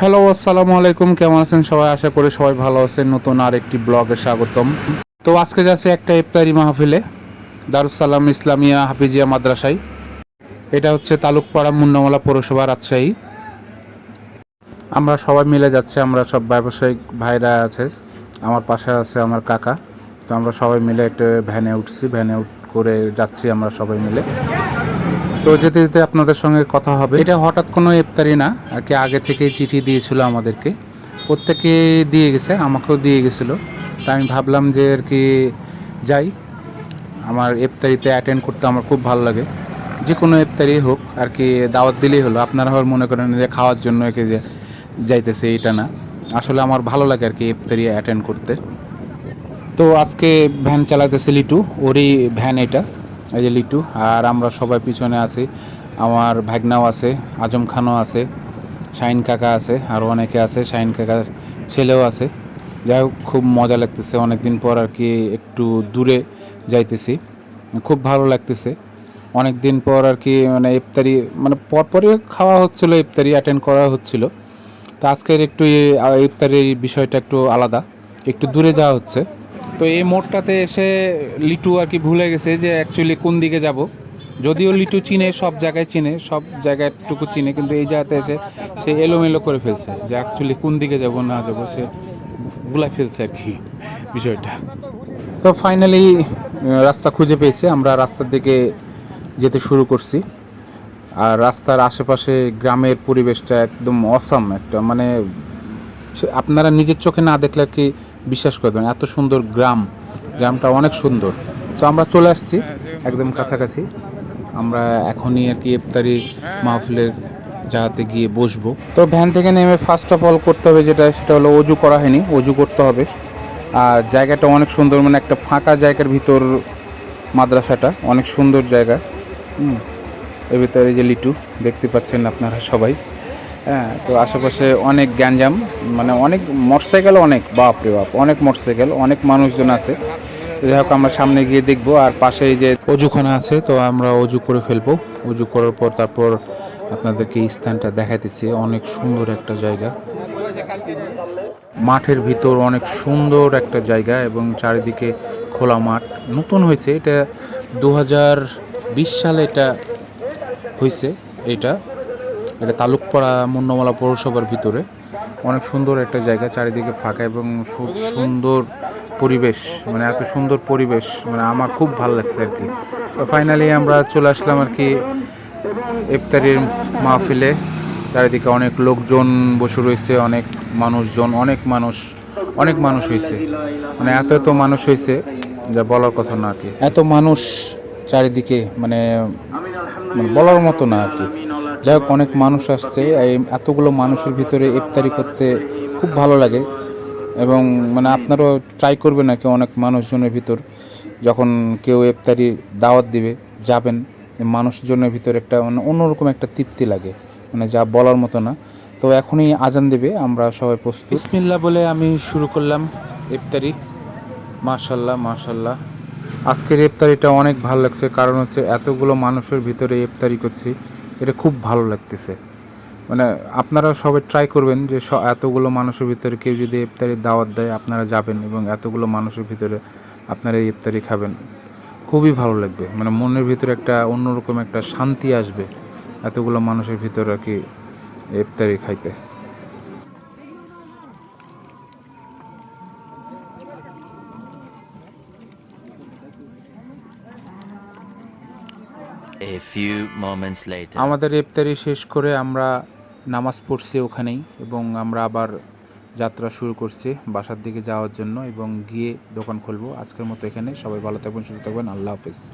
Hello আসসালামু আলাইকুম। কেমন আছেন সবাই? আশা করি সবাই ভালো আছেন। নতুন আর একটি ব্লগে স্বাগতম। তো আজকে যাচ্ছে একটা ইফতারি মাহফিলে দারুসালাম ইসলামিয়া হাফিজিয়া মাদ্রাসায়। এটা হচ্ছে তালুকপাড়া মুন্নামালা পৌরসভা রাজশাহী। আমরা সবাই মিলে যাচ্ছি, আমরা সব ব্যবসায়িক ভাইরা আছে, আমার পাশে আছে আমার কাকা। তো আমরা সবাই মিলে একটা ভ্যানে উঠছি, ভ্যানে উঠ করে যাচ্ছি আমরা সবাই মিলে। তো যেতে যেতে আপনাদের সঙ্গে কথা হবে। এটা হঠাৎ কোনো ইফতারি না, আর কি আগে থেকেই চিঠি দিয়েছিল আমাদেরকে। প্রত্যেকে দিয়ে গেছে, আমাকেও দিয়ে গেছিল। তা আমি ভাবলাম যে আর কি যাই। আমার ইফতারিতে অ্যাটেন্ড করতে আমার খুব ভালো লাগে। যে কোনো ইফতারি হোক, আর কি দাওয়াত দিলেই হলো। আপনারা আবার মনে করেন যে খাওয়ার জন্য একে যে যাইতেছে এটা না। আসলে আমার ভালো লাগে আর কি ইফতারি অ্যাটেন্ড করতে। তো আজকে ভ্যান চালাতেছে লিটু, ওরই ভ্যান এটা। এই যে লিটু, আর আমরা সবাই পিছনে আছি। আমার ভাগনাও আছে, আজম খানও আছে, শাইন কাকা আছে আরও অনেকে আছে, শাইন কাকার ছেলেও আছে। যাই হোক, খুব মজা লাগতেছে অনেক দিন পর আর কি একটু দূরে যাইতেছি। খুব ভালো লাগতেছে। অনেক দিন পর আর কি মানে ইফতারি মানে পরপরই খাওয়া হচ্ছিল, ইফতারি অ্যাটেন্ড করা হচ্ছিল। তো আজকের একটু ইফতারির বিষয়টা একটু আলাদা, একটু দূরে যাওয়া হচ্ছে। তো এই মোড়টাতে এসে লিটু আর কি ভুলে গেছে যে অ্যাকচুয়ালি কোন দিকে যাব। যদিও লিটু চিনে, সব জায়গায় চিনে, সব জায়গাটুকু চিনে, কিন্তু এই জায়গাতে এসে সে এলোমেলো করে ফেলছে যে অ্যাকচুয়ালি কোন দিকে যাব, না যাব, সে ভুলাই ফেলছে আর কি বিষয়টা। তো ফাইনালি রাস্তা খুঁজে পেয়েছে। আমরা রাস্তার দিকে যেতে শুরু করছি। আর রাস্তার আশেপাশে গ্রামের পরিবেশটা একদম অসাম একটা মানে আপনারা নিজের চোখে না দেখলে আর কি বিশ্বাস করবেন এত সুন্দর গ্রাম, গ্রামটা অনেক সুন্দর। তো আমরা চলে আসছি একদম কাছাকাছি। আমরা এখনই আর কি ইফতারি মাহফিলের জায়গাতে গিয়ে বসবো। তো ভ্যান থেকে নেমে ফার্স্ট অফ অল করতে হবে যেটা, সেটা হলো অজু করা হয়নি, অজু করতে হবে। আর জায়গাটা অনেক সুন্দর মানে একটা ফাঁকা জায়গার ভিতর মাদ্রাসাটা, অনেক সুন্দর জায়গা। হুম এর ভিতরে যে লিটু, দেখতে পাচ্ছেন আপনারা সবাই। হ্যাঁ তো আশেপাশে অনেক গ্যাঞ্জাম মানে অনেক মোটরসাইকেল অনেক, বাপ রে বাপ, অনেক মোটরসাইকেল, অনেক মানুষজন আছে। তো যাই হোক, আমরা সামনে গিয়ে দেখব, আর পাশে যে অজুখানা আছে, তো আমরা অজু করে ফেলব। অজু করার পর তারপর আপনাদেরকে এই স্থানটা দেখাইতেছি, অনেক সুন্দর একটা জায়গা। মাঠের ভিতর অনেক সুন্দর একটা জায়গা, এবং চারিদিকে খোলা মাঠ। নতুন হয়েছে, এটা দু হাজার বিশ সালে এটা হয়েছে, এটা। এটা তালুকপাড়া মুন্নমালা পৌরসভার ভিতরে। অনেক সুন্দর একটা জায়গা, চারিদিকে ফাঁকা এবং সুন্দর পরিবেশ মানে এত সুন্দর পরিবেশ মানে আমার খুব ভালো লাগছে আর কি। তো ফাইনালি আমরা চলে আসলাম আর কি ইফতারির মাহফিলে। চারিদিকে অনেক লোকজন বসে রয়েছে, অনেক মানুষজন, অনেক মানুষ অনেক মানুষ হয়েছে। মানে এত এত মানুষ হয়েছে, যা বলার কথা না আর কি। এত মানুষ চারিদিকে মানে মানে বলার মতো না আর কি। যাই হোক, অনেক মানুষ আসছে। এই এতগুলো মানুষের ভিতরে ইফতারি করতে খুব ভালো লাগে। এবং মানে আপনারাও ট্রাই করবেন আর কি অনেক মানুষজনের ভিতর। যখন কেউ ইফতারি দাওয়াত দিবে, যাবেন, মানুষজনের ভিতর একটা মানে অন্যরকম একটা তৃপ্তি লাগে। মানে যা বলার মতো না। তো এখনই আজান দেবে, আমরা সবাই প্রস্তুত। বিসমিল্লা বলে আমি শুরু করলাম ইফতারি। মাশাল্লাহ মাশাল্লাহ আজকের ইফতারিটা অনেক ভালো লাগছে, কারণ হচ্ছে এতগুলো মানুষের ভিতরে ইফতারি করছি। এটা খুব ভালো লাগতেছে। মানে আপনারা সবাই ট্রাই করবেন যে এতগুলো মানুষের ভিতরে কেউ যদি ইফতারির দাওয়াত দেয়, আপনারা যাবেন এবং এতগুলো মানুষের ভিতরে আপনারা এই ইফতারি খাবেন। খুবই ভালো লাগবে। মানে মনের ভিতরে একটা অন্যরকম একটা শান্তি আসবে, এতগুলো মানুষের ভিতরে আর কি ইফতারি খাইতে। আমাদের ইফতারি শেষ করে আমরা নামাজ পড়ছি ওখানেই এবং আমরা আবার যাত্রা শুরু করছি বাসার দিকে যাওয়ার জন্য এবং গিয়ে দোকান খুলবো। আজকের মতো এখানে সবাই ভালো থাকবেন, সুস্থ থাকবেন। আল্লাহ হাফেজ।